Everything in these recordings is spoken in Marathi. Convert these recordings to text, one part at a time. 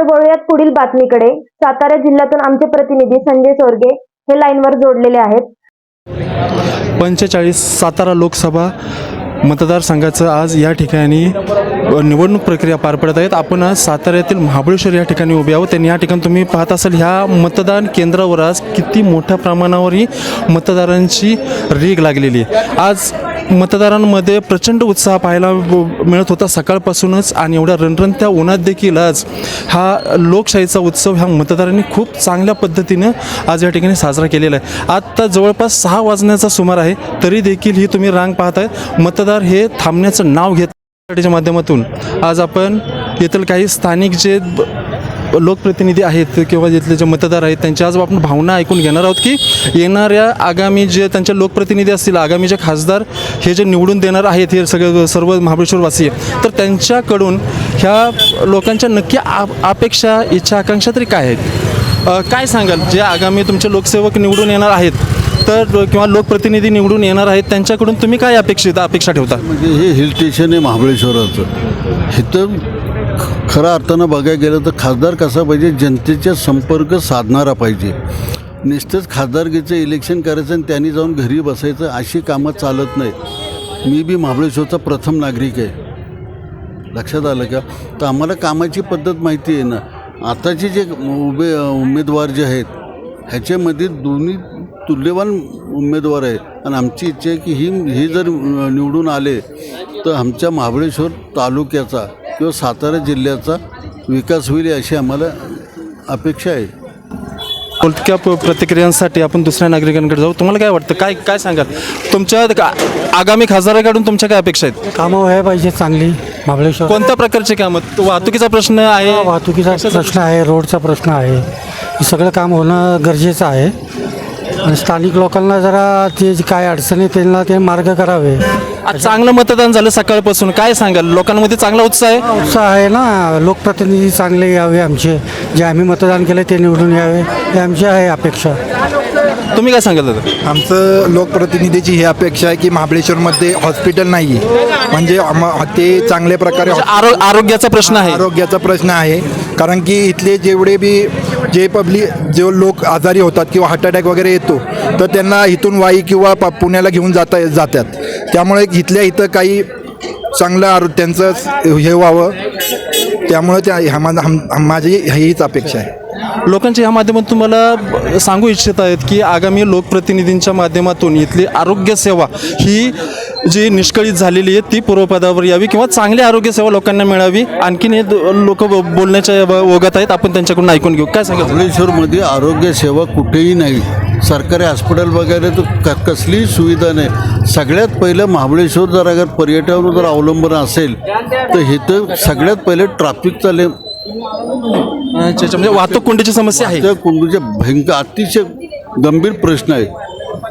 तर वळूयात पुढील बातमीकडे. सातारा जिल्ह्यातून आमचे प्रतिनिधी संजय सोरगे हे लाईनवर जोडलेले आहेत. पंचेचाळीस सातारा लोकसभा मतदारसंघाचं आज या ठिकाणी निवडणूक प्रक्रिया पार पडत आहेत. आपण आज साताऱ्यातील महाबळेश्वर या ठिकाणी उभे आहोत. आणि या ठिकाणी तुम्ही पाहत असाल ह्या मतदान केंद्रावर आज किती मोठ्या प्रमाणावरही मतदारांची रीग लागलेली आहे. आज मतदारांमध्ये प्रचंड उत्साह पाहायला ब- मिळत होता सकाळपासूनच आणि एवढ्या रणरणत्या उन्हात देखील आज हा लोकशाहीचा उत्सव ह्या मतदारांनी खूप चांगल्या पद्धतीनं आज या ठिकाणी साजरा केलेला आहे. आत्ता जवळपास सहा वाजण्याचा सुमार आहे तरी देखील ही तुम्ही रांग पाहताय. मतदार हे थांबण्याचं नाव घेत माध्यमातून आज आपण येथील काही स्थानिक जे लोकप्रतिनिधी आहेत किंवा इथले जे मतदार आहेत त्यांच्या आज आपण भावना ऐकून घेणार आहोत की येणाऱ्या आगामी जे त्यांच्या लोकप्रतिनिधी असतील आगामी जे खासदार हे जे निवडून देणार आहेत हे सगळे सर्व महाबळेश्वरवासी तर त्यांच्याकडून ह्या लोकांच्या नक्की आ अपेक्षा इच्छा आकांक्षा तरी काय आहेत? काय सांगाल? जे आगामी तुमचे लोकसेवक निवडून येणार आहेत तर किंवा लोकप्रतिनिधी निवडून येणार आहेत त्यांच्याकडून तुम्ही काय अपेक्षित अपेक्षा ठेवता? म्हणजे हे हिल स्टेशन आहे महाबळेश्वराचं. इथं तर खऱ्या अर्थानं बघायला गेलं तर खासदार कसा पाहिजे? जनतेच्या संपर्क साधणारा पाहिजे. नुसतंच खासदारकीचं इलेक्शन करायचं आणि त्यांनी जाऊन घरी बसायचं अशी कामं चालत नाही मी बी महाबळेश्वरचा प्रथम नागरिक आहे. लक्षात आलं का? तर आम्हाला कामाची पद्धत माहिती आहे ना. आताचे जे उभे उमेदवार जे आहेत ह्याच्यामध्ये दोन्ही तुल्यवान उमेदवार आहेत. आणि आमची इच्छा आहे की ही हे जर निवडून आले तर आमच्या महाबळेश्वर तालुक्याचा किंवा सातारा जिल्ह्याचा विकास होईल अशी आम्हाला अपेक्षा आहे. बोलक्या प्रतिक्रियांसाठी आपण दुसऱ्या नागरिकांकडे जाऊ? तुम्हाला काय वाटतं? काय काय सांगाल? तुमच्या का- आगामी खासदाराकडून तुमच्या काय अपेक्षा आहेत? कामं व्हायला पाहिजे चांगली. महाबळेश्वर कोणत्या प्रकारचे कामं? वाहतुकीचा प्रश्न आहे. वाहतुकीचा प्रश्न आहे रोडचा प्रश्न आहे. हे सगळं काम होणं गरजेचं आहे. आणि स्थानिक लोकांना जरा ते जे काय अडचणी त्यांना ते मार्ग करावे. आज चांगलं मतदान झालं सकाळपासून. काय सांगाल? लोकांमध्ये चांगला उत्साह आहे? उत्साह आहे ना. लोकप्रतिनिधी चांगले यावे आमचे. जे आम्ही मतदान केलं ते निवडून यावे. हे आमची आहे अपेक्षा. तुम्ही काय सांगाल दादा? आमचं लोकप्रतिनिधीची ही अपेक्षा आहे की महाबळेश्वरमध्ये हॉस्पिटल नाही आहे म्हणजे आम- ते चांगल्या प्रकारे आरो आरोग्याचा प्रश्न आहे. आरोग्याचा प्रश्न आहे. कारण की इथले जेवढे बी जे पब्लिक जे लोक आजारी होतात किंवा हार्ट अटॅक वगैरे येतो तर त्यांना इथून वाई किंवा प- पुण्याला घेऊन जाता जातात त्यामुळे इथल्या इथं काही चांगलं आरो त्यांचं हे व्हावं. त्यामुळे त्या ह्या माझा हम- हम- माझी हीच अपेक्षा आहे. लोकांच्या ह्या माध्यमातून मला सांगू इच्छित आहेत की आगामी लोकप्रतिनिधींच्या माध्यमातून इथली आरोग्यसेवा ही जी निष्कळीत झालेली आहे ती पूर्वपदावर यावी किंवा चांगली आरोग्य सेवा लोकांना मिळावी आणखीन हे लोक बोलण्याच्या ओघात आहेत आपण त्यांच्याकडून ऐकून घेऊ. काय सांगाल? महाबळेश्वरमध्ये आरोग्य सेवा कुठेही नाही. सरकारी हॉस्पिटल बघायला तर क कसलीही सुविधा नाही. सगळ्यात पहिलं महाबळेश्वर जर अगर पर्यटनावर जर अवलंबून असेल तर इथं सगळ्यात पहिले ट्रॅफिकचा ले अच्छा अच्छा, म्हणजे वाहतूक कोंडीची समस्या आहे. त्या कुंडूच्या भयंकर अतिशय गंभीर प्रश्न आहे.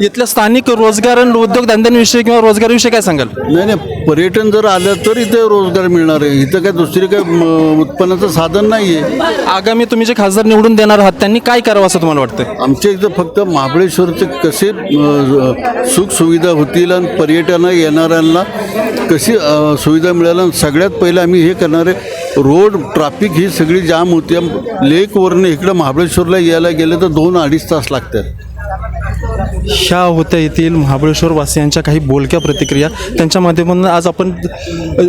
इथल्या स्थानिक रोजगार आणि उद्योगधंद्यांविषयी किंवा रोजगाराविषयी काय सांगाल? नाही नाही पर्यटन जर आलं तर इथे रोजगार मिळणार आहे. इथं काय दुसरी काय म, उत्पन्नाचं साधन नाही आहे आगामी तुम्ही जे खासदार निवडून देणार आहात त्यांनी काय करावं असं तुम्हाला वाटतं आमच्या इथं फक्त महाबळेश्वरचे कसे अ, सुखसुविधा होतील आणि पर्यटना येणाऱ्यांना कशी अ, सुविधा मिळाल आणि सगळ्यात पहिलं आम्ही हे करणार आहे. रोड ट्रॅफिक ही सगळी जाम होती. लेकवरनं इकडं महाबळेश्वरला यायला गेलं तर दोन अडीच तास लागतात. होत्या येथील महाबळेश्वर वासियांच्या काही बोलक्या प्रतिक्रिया त्यांच्या माध्यमातून आज आपण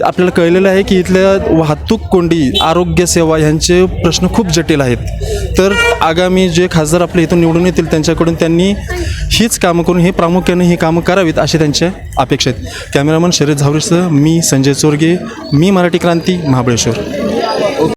आपल्याला कळलेलं आहे की इथल्या वाहतूक कोंडी आरोग्यसेवा ह्यांचे प्रश्न खूप जटिल आहेत. तर आगामी जे खासदार आपल्या इथून निवडून येतील त्यांच्याकडून त्यांनी हीच कामं करून हे प्रामुख्याने ही कामं करावीत अशी त्यांच्या अपेक्षा आहेत. कॅमेरामन शरद झावरेसह मी संजय चोरगे मी मराठी क्रांती महाबळेश्वर.